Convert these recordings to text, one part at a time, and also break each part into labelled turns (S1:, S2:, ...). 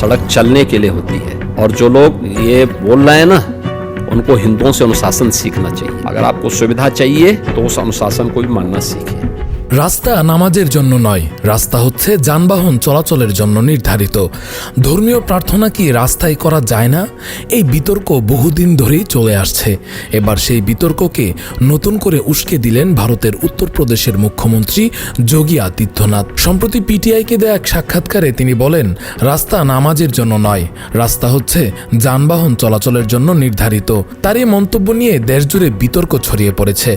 S1: सड़क चलने के लिए होती है। और जो लोग ये बोल रहे हैं ना, उनको हिंदुओं से अनुशासन सीखना चाहिए। अगर आपको सुविधा चाहिए तो उस अनुशासन को भी मानना सीखें
S2: রাস্তা নামাজের জন্য নয়, রাস্তা হচ্ছে যানবাহন চলাচলের জন্য নির্ধারিত। ধর্মীয় প্রার্থনা কি রাস্তায় করা যায় না? এই বিতর্ক বহুদিন ধরেই চলে আসছে। এবার সেই বিতর্ককে নতুন করে উস্কে দিলেন ভারতের উত্তরপ্রদেশের মুখ্যমন্ত্রী যোগী আদিত্যনাথ। সম্প্রতি পিটিআইকে দেয়া এক সাক্ষাৎকারে তিনি বলেন, রাস্তা নামাজের জন্য নয়, রাস্তা হচ্ছে যানবাহন চলাচলের জন্য নির্ধারিত। তার এই মন্তব্য নিয়ে দেশজুড়ে বিতর্ক ছড়িয়ে পড়েছে।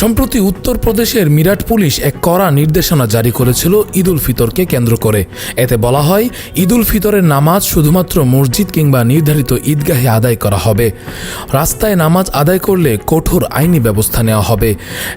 S2: সম্প্রতি উত্তরপ্রদেশের মিরাট পুলিশ এক কড়া নির্দেশনা জারি করেছিল ঈদুল ফিতরকে কেন্দ্র করে। এতে বলা হয় ঈদুল ফিতরের নামাজ শুধুমাত্র মসজিদ কিংবা নির্ধারিত ঈদগাহে আদায় করা হবে। রাস্তায় নামাজ আদায় করলে কঠোর আইনি ব্যবস্থা নেওয়া হবে।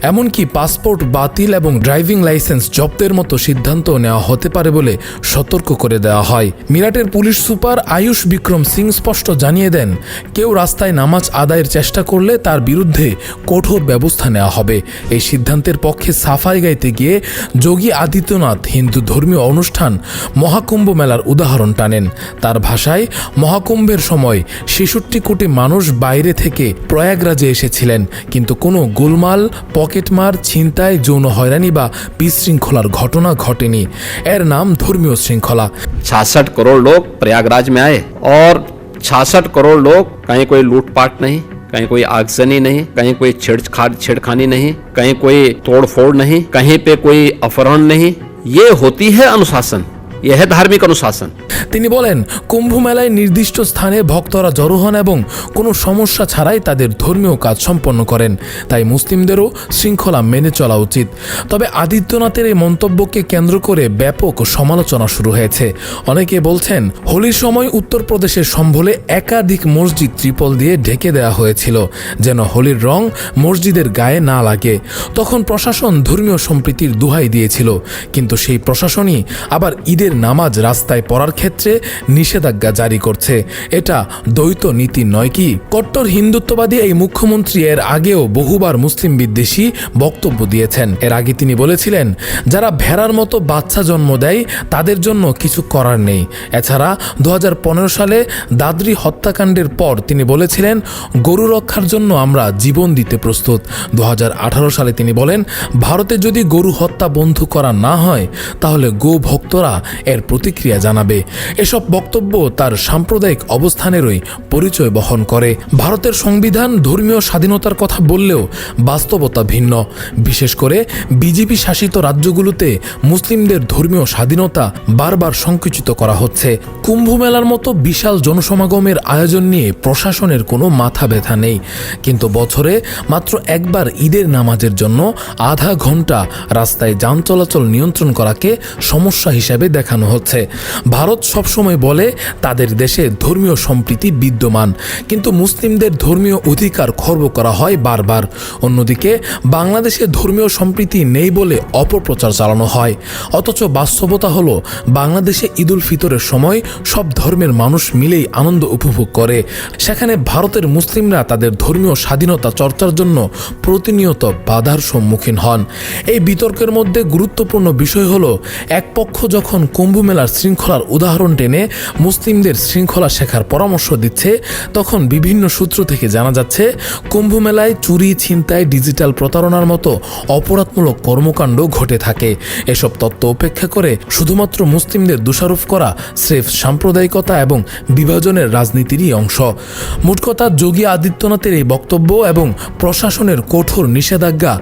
S2: এমনকি পাসপোর্ট বাতিল এবং ড্রাইভিং লাইসেন্স জব্দের মতো সিদ্ধান্ত নেওয়া হতে পারে বলে সতর্ক করে দেওয়া হয়। মিরাটের পুলিশ সুপার আয়ুষ বিক্রম সিং স্পষ্ট জানিয়ে দেন, কেউ রাস্তায় নামাজ আদায়ের চেষ্টা করলে তার বিরুদ্ধে কঠোর ব্যবস্থা নেওয়া হবে। এই সিদ্ধান্তের পক্ষে সাফাই গাইতে গিয়ে যোগী আদিত্যনাথ হিন্দু ধর্মীয় অনুষ্ঠান মহাকুম্ভ মেলার উদাহরণ টানেন তার ভাষায় মহাকুম্ভের সময় ছেষট্টি কোটি মানুষ বাইরে থেকে প্রয়াগরাজে এসেছিলেন কিন্তু কোনো গোলমাল পকেটমার ছিনতাই যৌন হয়রানি বা বিশৃঙ্খলার ঘটনা ঘটেনি এর নাম ধর্মীয় শৃঙ্খলা
S1: छियासठ करोड़ लोग प्रयागराज में आए और छियासठ करोड़ लोग कहीं कोई लूटपाट नहीं कहीं कोई आगजनी नहीं, कहीं कोई छेड़छाड़ छेड़खानी नहीं, कहीं कोई तोड़फोड़ नहीं, कहीं पे कोई अपहरण नहीं। ये होती है अनुशासन। यह है धार्मिक अनुशासन
S2: তিনি বলেন কুম্ভ মেলায় নির্দিষ্ট স্থানে ভক্তরা জড়ো হন এবং কোনো সমস্যা ছাড়াই তাদের ধর্মীয় কাজ সম্পন্ন করেন তাই মুসলিমদেরও শৃঙ্খলা মেনে চলা উচিত তবে আদিত্যনাথের এই মন্তব্যকে কেন্দ্র করে ব্যাপক সমালোচনা শুরু হয়েছে অনেকে বলছেন হোলির সময় উত্তরপ্রদেশের সম্ভলে একাধিক মসজিদ ত্রিপল দিয়ে ঢেকে দেওয়া হয়েছিল যেন হোলির রং মসজিদের গায়ে না লাগে তখন প্রশাসন ধর্মীয় সম্প্রীতির দুহাই দিয়েছিল কিন্তু সেই প্রশাসনই আবার ঈদের নামাজ রাস্তায় পড়ার ক্ষেত্রে নিষেধাজ্ঞা জারি করছে। এটা দ্বৈত নীতি নয় কি? কট্টর হিন্দুত্ববাদী এই মুখ্যমন্ত্রী এর আগেও বহুবার মুসলিম বিদ্বেষী বক্তব্য দিয়েছেন। এর আগে তিনি বলেছিলেন, যারা ভেড়ার মতো বাচ্চা জন্ম দেয়, তাদের জন্য কিছু করার নেই। এছাড়া দু হাজার পনেরো সালে দাদরি হত্যাকাণ্ডের পর তিনি বলেছিলেন, গরু রক্ষার জন্য আমরা জীবন দিতে প্রস্তুত। দু হাজার আঠারো সালে তিনি বলেন, ভারতে যদি গরু হত্যা বন্ধ করা না হয়, তাহলে গো ভক্তরা এর প্রতিক্রিয়া জানাবে। এসব বক্তব্য তার সাম্প্রদায়িক অবস্থানেরই পরিচয় বহন করে। ভারতের সংবিধান ধর্মীয় স্বাধীনতার কথা বললেও বাস্তবতা ভিন্ন। বিশেষ করে বিজেপি শাসিত রাজ্যগুলোতে মুসলিমদের ধর্মীয় স্বাধীনতা বারবার সংকুচিত করা হচ্ছে। কুম্ভ মেলার মতো বিশাল জনসমাগমের আয়োজন নিয়ে প্রশাসনের কোনো মাথা ব্যথা নেই। কিন্তু বছরে মাত্র একবার ঈদের নামাজের জন্য আধা ঘণ্টা রাস্তায় যান চলাচল নিয়ন্ত্রণ করাকে সমস্যা হিসেবে দেখানো হচ্ছে। ভারত সবসময় বলে তাদের দেশে ধর্মীয় সম্প্রীতি বিদ্যমান, কিন্তু মুসলিমদের ধর্মীয় অধিকার খর্ব করা হয় বারবার। অন্যদিকে, বাংলাদেশে ধর্মীয় সম্প্রীতি নেই বলে অপপ্রচার চালানো হয়। অথচ বাস্তবতা হলো, বাংলাদেশে ঈদুল ফিতরের সময় সব ধর্মের মানুষ মিলেই আনন্দ উপভোগ করে। সেখানে ভারতের মুসলিমরা তাদের ধর্মীয় স্বাধীনতা চর্চার জন্য প্রতিনিয়ত বাধার সম্মুখীন হন। এই বিতর্কের মধ্যে গুরুত্বপূর্ণ বিষয় হলো, এক পক্ষ যখন কুম্ভ মেলার শৃঙ্খলার উদাহরণ টেনে মুসলিমদের শৃঙ্খলা শেখার পরামর্শ দিচ্ছে, তখন বিভিন্ন সূত্র থেকে জানা যাচ্ছে কুম্ভ মেলায় চুরি, ছিনতাই, ডিজিটাল প্রতারণার মতো অপরাধমূলক কর্মকাণ্ড ঘটে থাকে। এসব তত্ত্ব উপেক্ষা করে শুধুমাত্র মুসলিমদের দোষারোপ করা স্রেফ সাম্প্রদায়িকতা এবং বিভাজনের রাজনীতিরই অংশ। মোট কথা, যোগী আদিত্যনাথের এই বক্তব্য এবং প্রশাসনের কঠোর নিষেধাজ্ঞা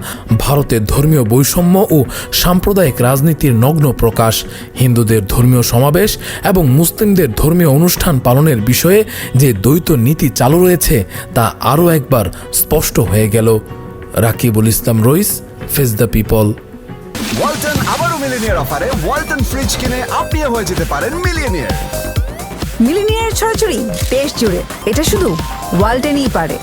S2: ভারতের ধর্মীয় বৈষম্য ও সাম্প্রদায়িক রাজনীতির নগ্ন প্রকাশ। হিন্দুদের ধর্মীয় সমাবেশ এবং মুসলিমদের ধর্মীয় অনুষ্ঠান পালনের বিষয়ে যে দ্বৈত নীতি চালু রয়েছে তা আরও একবার স্পষ্ট হয়ে গেল। Rakibul Islam Rais face the people
S3: Walton আবারও মিলিনিয়ার অফারে ওয়ালটন ফ্রিজ কিনে আপনিও হয়ে যেতে পারেন মিলিয়নিয়ার
S4: মিলিনিয়ার ছড়াছড়ি দেশ জুড়ে এটা শুধু ওয়ালটেনই পারে।